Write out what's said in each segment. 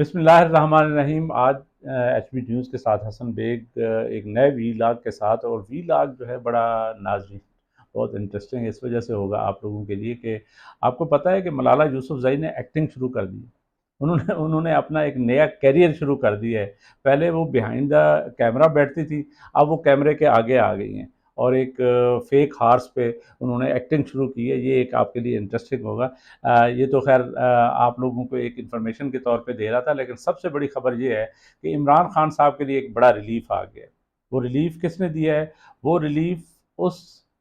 بسم اللہ الرحمن الرحیم۔ آج ایچ بی نیوز کے ساتھ حسن بیگ ایک نئے وی لاگ کے ساتھ اور وی لاگ جو ہے بڑا ناظرین بہت انٹرسٹنگ اس وجہ سے ہوگا آپ لوگوں کے لیے کہ آپ کو پتہ ہے کہ ملالہ یوسف زئی نے ایکٹنگ شروع کر دی۔ انہوں نے انہوں نے اپنا ایک نیا کیریئر شروع کر دیا ہے۔ پہلے وہ بیہائنڈ دا کیمرہ بیٹھتی تھی، اب وہ کیمرے کے آگے آ گئی ہیں۔ اور ایک فیک ہارس پہ انہوں نے ایکٹنگ شروع کی ہے، یہ ایک آپ کے لیے انٹرسٹنگ ہوگا۔ یہ تو خیر آپ لوگوں کو ایک انفارمیشن کے طور پہ دے رہا تھا، لیکن سب سے بڑی خبر یہ ہے کہ عمران خان صاحب کے لیے ایک بڑا ریلیف آ گیا وہ ریلیف کس نے دیا ہے؟ وہ ریلیف اس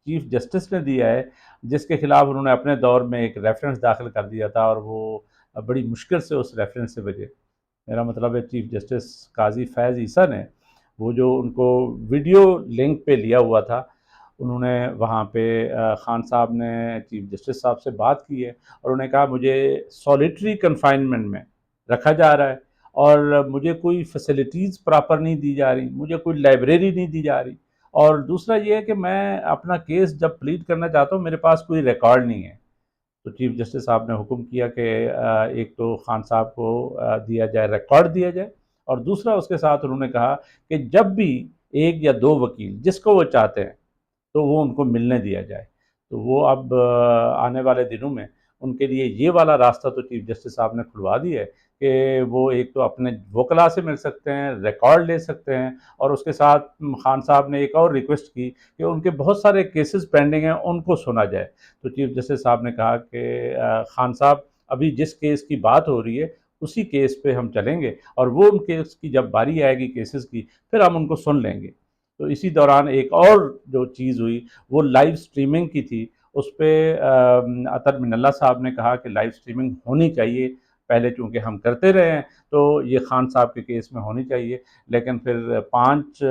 چیف جسٹس نے دیا ہے، جس کے خلاف انہوں نے اپنے دور میں ایک ریفرنس داخل کر دیا تھا اور وہ بڑی مشکل سے اس ریفرنس سے بجے میرا مطلب ہے چیف جسٹس قاضی فیض عیسیٰ نے وہ جو ان کو ویڈیو لنک پہ لیا ہوا تھا انہوں نے وہاں پہ خان صاحب نے، چیف جسٹس صاحب سے بات کی ہے اور انہوں نے کہا مجھے سولیٹری کنفائنمنٹ میں رکھا جا رہا ہے اور مجھے کوئی فیسلٹیز پراپر نہیں دی جا رہی، مجھے کوئی لائبریری نہیں دی جا رہی۔ اور دوسرا یہ ہے کہ میں اپنا کیس جب پلیٹ کرنا چاہتا ہوں، میرے پاس کوئی ریکارڈ نہیں ہے۔ تو چیف جسٹس صاحب نے حکم کیا کہ ایک تو خان صاحب کو دیا جائے ریکارڈ دیا جائے۔ اور دوسرا اس کے ساتھ انہوں نے کہا کہ جب بھی ایک یا دو وکیل، جس کو وہ چاہتے ہیں تو وہ ان کو ملنے دیا جائے۔ تو وہ اب آنے والے دنوں میں ان کے لیے یہ والا راستہ تو چیف جسٹس صاحب نے کھلوا دیا ہے کہ وہ ایک تو اپنے وکلا سے مل سکتے ہیں، ریکارڈ لے سکتے ہیں اور اس کے ساتھ خان صاحب نے ایک اور ریکویسٹ کی کہ ان کے بہت سارے کیسز پینڈنگ ہیں، ان کو سنا جائے۔ تو چیف جسٹس صاحب نے کہا کہ خان صاحب، ابھی جس کیس کی بات ہو رہی ہے، اسی کیس پہ ہم چلیں گے اور وہ ان کیس کی جب باری آئے گی کیسز کی، پھر ہم ان کو سن لیں گے۔ تو اسی دوران ایک اور جو چیز ہوئی، وہ لائیو سٹریمنگ کی تھی۔ اس پہ عطر من اللہ صاحب نے کہا کہ لائیو سٹریمنگ ہونی چاہیے۔ پہلے چونکہ ہم کرتے رہے ہیں، تو یہ خان صاحب کے کیس میں ہونی چاہیے۔ لیکن پھر پانچ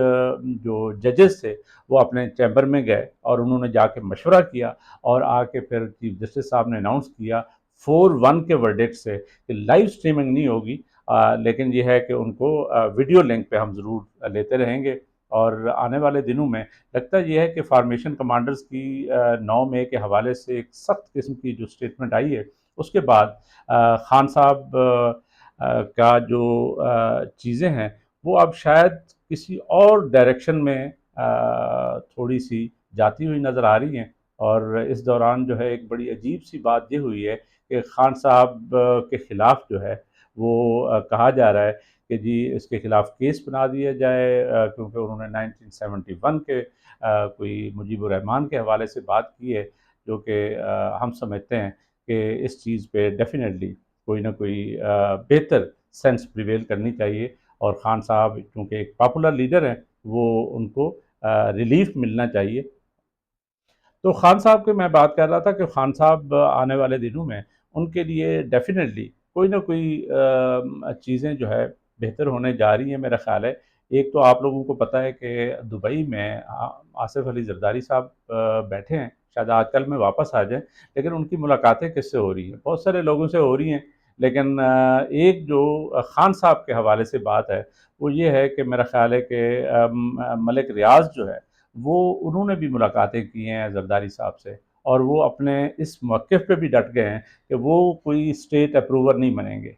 جو ججز تھے، وہ اپنے چیمبر میں گئے اور انہوں نے جا کے مشورہ کیا اور آ کے پھر چیف جسٹس صاحب نے اناؤنس کیا فور ون کے ورڈکٹ سے کہ لائیو سٹریمنگ نہیں ہوگی۔ لیکن یہ ہے کہ ان کو ویڈیو لنک پہ ہم ضرور لیتے رہیں گے۔ اور آنے والے دنوں میں لگتا یہ ہے کہ فارمیشن کمانڈرز کی نو مے کے حوالے سے ایک سخت قسم کی جو سٹیٹمنٹ آئی ہے، اس کے بعد خان صاحب کا جو چیزیں ہیں، وہ اب شاید کسی اور ڈائریکشن میں تھوڑی سی جاتی ہوئی نظر آ رہی ہیں۔ اور اس دوران جو ہے، ایک بڑی عجیب سی بات یہ ہوئی ہے کہ خان صاحب کے خلاف جو ہے، وہ کہا جا رہا ہے کہ جی اس کے خلاف کیس بنا دیا جائے کیونکہ انہوں نے نائنٹین سیونٹی ون کے کوئی مجیب الرحمان کے حوالے سے بات کی ہے، جو کہ ہم سمجھتے ہیں کہ اس چیز پہ ڈیفینیٹلی کوئی نہ کوئی بہتر سینس پریویل کرنی چاہیے۔ اور خان صاحب چونکہ ایک پاپولر لیڈر ہیں، وہ ان کو ریلیف ملنا چاہیے۔ تو خان صاحب کے، میں بات کر رہا تھا کہ خان صاحب آنے والے دنوں میں ان کے لیے ڈیفینیٹلی کوئی نہ کوئی چیزیں جو ہے بہتر ہونے جا رہی ہیں میرا خیال ہے۔ ایک تو آپ لوگوں کو پتہ ہے کہ دبئی میں آصف علی زرداری صاحب بیٹھے ہیں۔ شاید آج کل میں واپس آ جائیں، لیکن ان کی ملاقاتیں کس سے ہو رہی ہیں؟ بہت سارے لوگوں سے ہو رہی ہیں، لیکن ایک جو خان صاحب کے حوالے سے بات ہے، وہ یہ ہے کہ میرا خیال ہے کہ ملک ریاض جو ہے، وہ انہوں نے بھی ملاقاتیں کی ہیں زرداری صاحب سے، اور وہ اپنے اس موقف پہ بھی ڈٹ گئے ہیں کہ وہ کوئی اسٹیٹ اپروور نہیں بنیں گے۔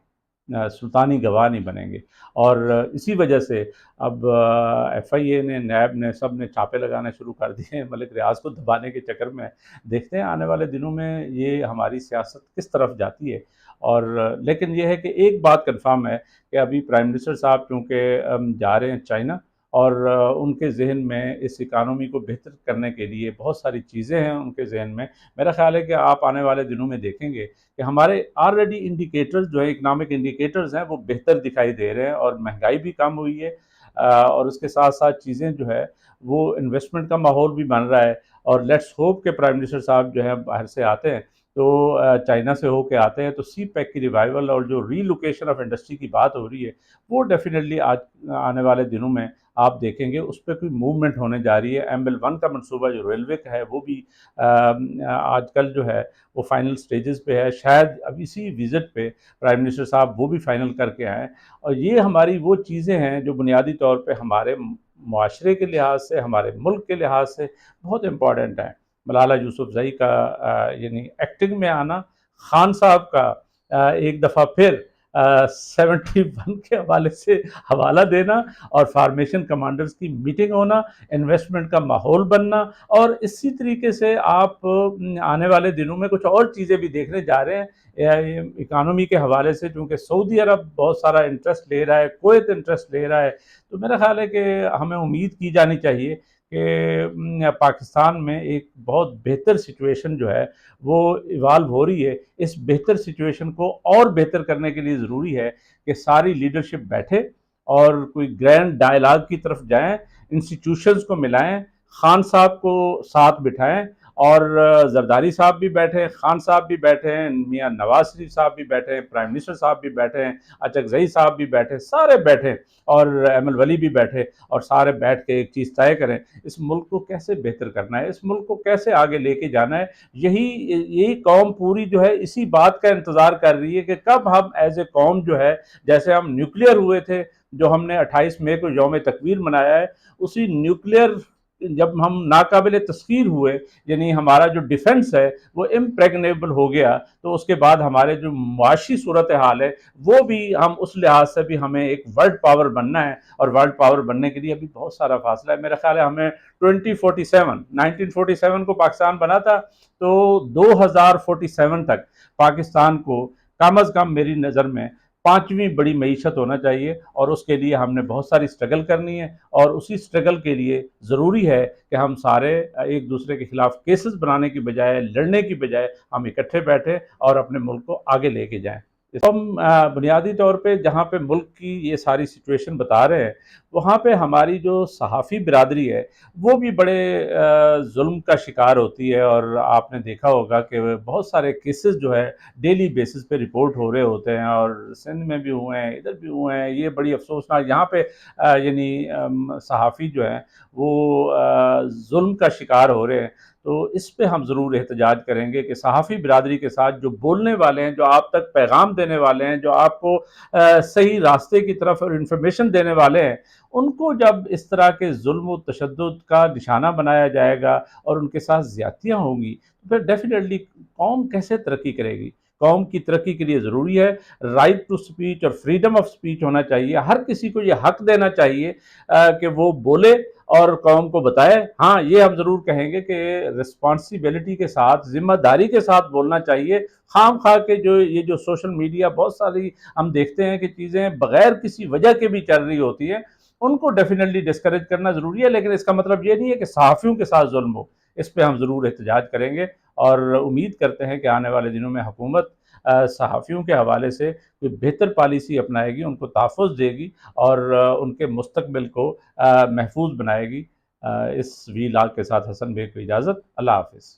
سلطانی گواہ نہیں بنیں گے۔ اور اسی وجہ سے اب ایف آئی اے نے، نیب نے، سب نے چھاپے لگانا شروع کر دیے ہیں۔ ملک ریاض کو دبانے کے چکر میں دیکھتے ہیں۔ آنے والے دنوں میں یہ ہماری سیاست کس طرف جاتی ہے؟ اور لیکن یہ ہے کہ ایک بات کنفرم ہے کہ ابھی پرائم منسٹر صاحب چونکہ جا رہے ہیں چائنا اور ان کے ذہن میں اس اکانومی کو بہتر کرنے کے لیے بہت ساری چیزیں ہیں ان کے ذہن میں۔ میرا خیال ہے کہ آپ آنے والے دنوں میں دیکھیں گے کہ ہمارے آلریڈی انڈیکیٹرز جو ہے اکنامک انڈیکیٹرز ہیں، وہ بہتر دکھائی دے رہے ہیں اور مہنگائی بھی کم ہوئی ہے۔ اور اس کے ساتھ ساتھ چیزیں جو ہے وہ انویسٹمنٹ کا ماحول بھی بن رہا ہے۔ اور لیٹس ہوپ کے پرائم منسٹر صاحب جو ہے باہر سے آتے ہیں۔ تو چائنا سے ہو کے آتے ہیں تو سی پیک کی ریوائول اور جو ری لوکیشن آف انڈسٹری کی بات ہو رہی ہے، وہ ڈیفینیٹلی آج، آنے والے دنوں میں آپ دیکھیں گے، اس پہ کوئی موومنٹ ہونے جا رہی ہے۔ ایم ایل ون کا منصوبہ جو ریلوے کا ہے، وہ بھی آج کل جو ہے، وہ فائنل سٹیجز پہ ہے۔ شاید اب اسی وزٹ پہ پرائم منسٹر صاحب وہ بھی فائنل کر کے آئیں۔ اور یہ ہماری وہ چیزیں ہیں جو بنیادی طور پہ ہمارے معاشرے کے لحاظ سے، ہمارے ملک کے لحاظ سے بہت امپورٹنٹ ہیں۔ ملالہ یوسف زئی کا یعنی ایکٹنگ میں آنا، خان صاحب کا ایک دفعہ پھر سیونٹی ون کے حوالے سے حوالہ دینا اور فارمیشن کمانڈرز کی میٹنگ ہونا انویسٹمنٹ کا ماحول بننا اور اسی طریقے سے آپ آنے والے دنوں میں کچھ اور چیزیں بھی دیکھنے جا رہے ہیں۔ اکانومی کے حوالے سے چونکہ سعودی عرب بہت سارا انٹرسٹ لے رہا ہے، کویت انٹرسٹ لے رہا ہے، تو میرا خیال ہے کہ ہمیں امید کی جانی چاہیے کہ پاکستان میں ایک بہت بہتر سچویشن جو ہے، وہ ایوالو ہو رہی ہے۔ اس بہتر سچویشن کو اور بہتر کرنے کے لیے ضروری ہے کہ ساری لیڈرشپ بیٹھے اور کوئی گرینڈ ڈائلاگ کی طرف جائیں انسٹیٹیوشنز کو ملائیں، خان صاحب کو ساتھ بٹھائیں اور زرداری صاحب بھی بیٹھے ہیں خان صاحب بھی بیٹھے ہیں میاں نواز شریف صاحب بھی بیٹھے ہیں پرائم منسٹر صاحب بھی بیٹھے ہیں اچک زئی صاحب بھی بیٹھے، سارے بیٹھے اور ایم ولی بھی بیٹھے اور سارے بیٹھ کے ایک چیز طے کریں۔ اس ملک کو کیسے بہتر کرنا ہے؟ اس ملک کو کیسے آگے لے کے جانا ہے؟ یہی یہی قوم پوری جو ہے اسی بات کا انتظار کر رہی ہے کہ کب ہم ایز اے قوم جو ہے، جیسے ہم نیوکلیئر ہوئے تھے، جو ہم نے اٹھائیس مئی کو یوم تکویر منایا ہے، اسی نیوکلیئر جب ہم ناقابل تسخیر ہوئے یعنی ہمارا جو ڈیفنس ہے، وہ امپریگنیبل ہو گیا، تو اس کے بعد ہمارے جو معاشی صورتحال ہے، وہ بھی ہم اس لحاظ سے بھی ہمیں ایک ورلڈ پاور بننا ہے۔ اور ورلڈ پاور بننے کے لیے ابھی بہت سارا فاصلہ ہے۔ میرا خیال ہے ہمیں twenty forty seven nineteen forty seven کو پاکستان بنا تھا، تو دو ہزار فورٹی سیون تک پاکستان کو کم از کم میری نظر میں پانچویں بڑی معیشت ہونا چاہیے اور اس کے لیے ہم نے بہت ساری سٹرگل کرنی ہے اور اسی سٹرگل کے لیے ضروری ہے کہ ہم سارے ایک دوسرے کے خلاف کیسز بنانے کی بجائے، لڑنے کی بجائے ہم اکٹھے بیٹھیں اور اپنے ملک کو آگے لے کے جائیں۔ ہم بنیادی طور پہ جہاں پہ ملک کی یہ ساری سچویشن بتا رہے ہیں وہاں پہ ہماری جو صحافی برادری ہے، وہ بھی بڑے ظلم کا شکار ہوتی ہے۔ اور آپ نے دیکھا ہوگا کہ بہت سارے کیسز جو ہے ڈیلی بیسس پہ رپورٹ ہو رہے ہوتے ہیں۔ اور سندھ میں بھی ہوئے ہیں، ادھر بھی ہوئے ہیں۔ یہ بڑی افسوسناک، یہاں پہ یعنی صحافی جو ہیں، وہ ظلم کا شکار ہو رہے ہیں۔ تو اس پہ ہم ضرور احتجاج کریں گے کہ صحافی برادری کے ساتھ جو بولنے والے ہیں، جو آپ تک پیغام دینے والے ہیں، جو آپ کو صحیح راستے کی طرف اور انفارمیشن دینے والے ہیں ان کو جب اس طرح کے ظلم و تشدد کا نشانہ بنایا جائے گا اور ان کے ساتھ زیادتیاں ہوں گی، تو پھر ڈیفینیٹلی قوم کیسے ترقی کرے گی؟ قوم کی ترقی کے لیے ضروری ہے رائٹ ٹو سپیچ اور فریڈم آف سپیچ ہونا چاہیے، ہر کسی کو یہ حق دینا چاہیے کہ وہ بولے اور قوم کو بتائے۔ ہاں یہ ہم ضرور کہیں گے کہ رسپانسیبلٹی کے ساتھ، ذمہ داری کے ساتھ بولنا چاہیے۔ خام خواہ کے جو یہ جو سوشل میڈیا بہت ساری ہم دیکھتے ہیں کہ چیزیں بغیر کسی وجہ کے بھی چل رہی ہوتی ہیں۔ ان کو ڈیفینیٹلی ڈسکریج کرنا ضروری ہے، لیکن اس کا مطلب یہ نہیں ہے کہ صحافیوں کے ساتھ ظلم ہو۔ اس پہ ہم ضرور احتجاج کریں گے اور امید کرتے ہیں کہ آنے والے دنوں میں حکومت صحافیوں کے حوالے سے کوئی بہتر پالیسی اپنائے گی، ان کو تحفظ دے گی اور ان کے مستقبل کو محفوظ بنائے گی۔ اس وی لاگ کے ساتھ حسن بے کو اجازت۔ اللہ حافظ۔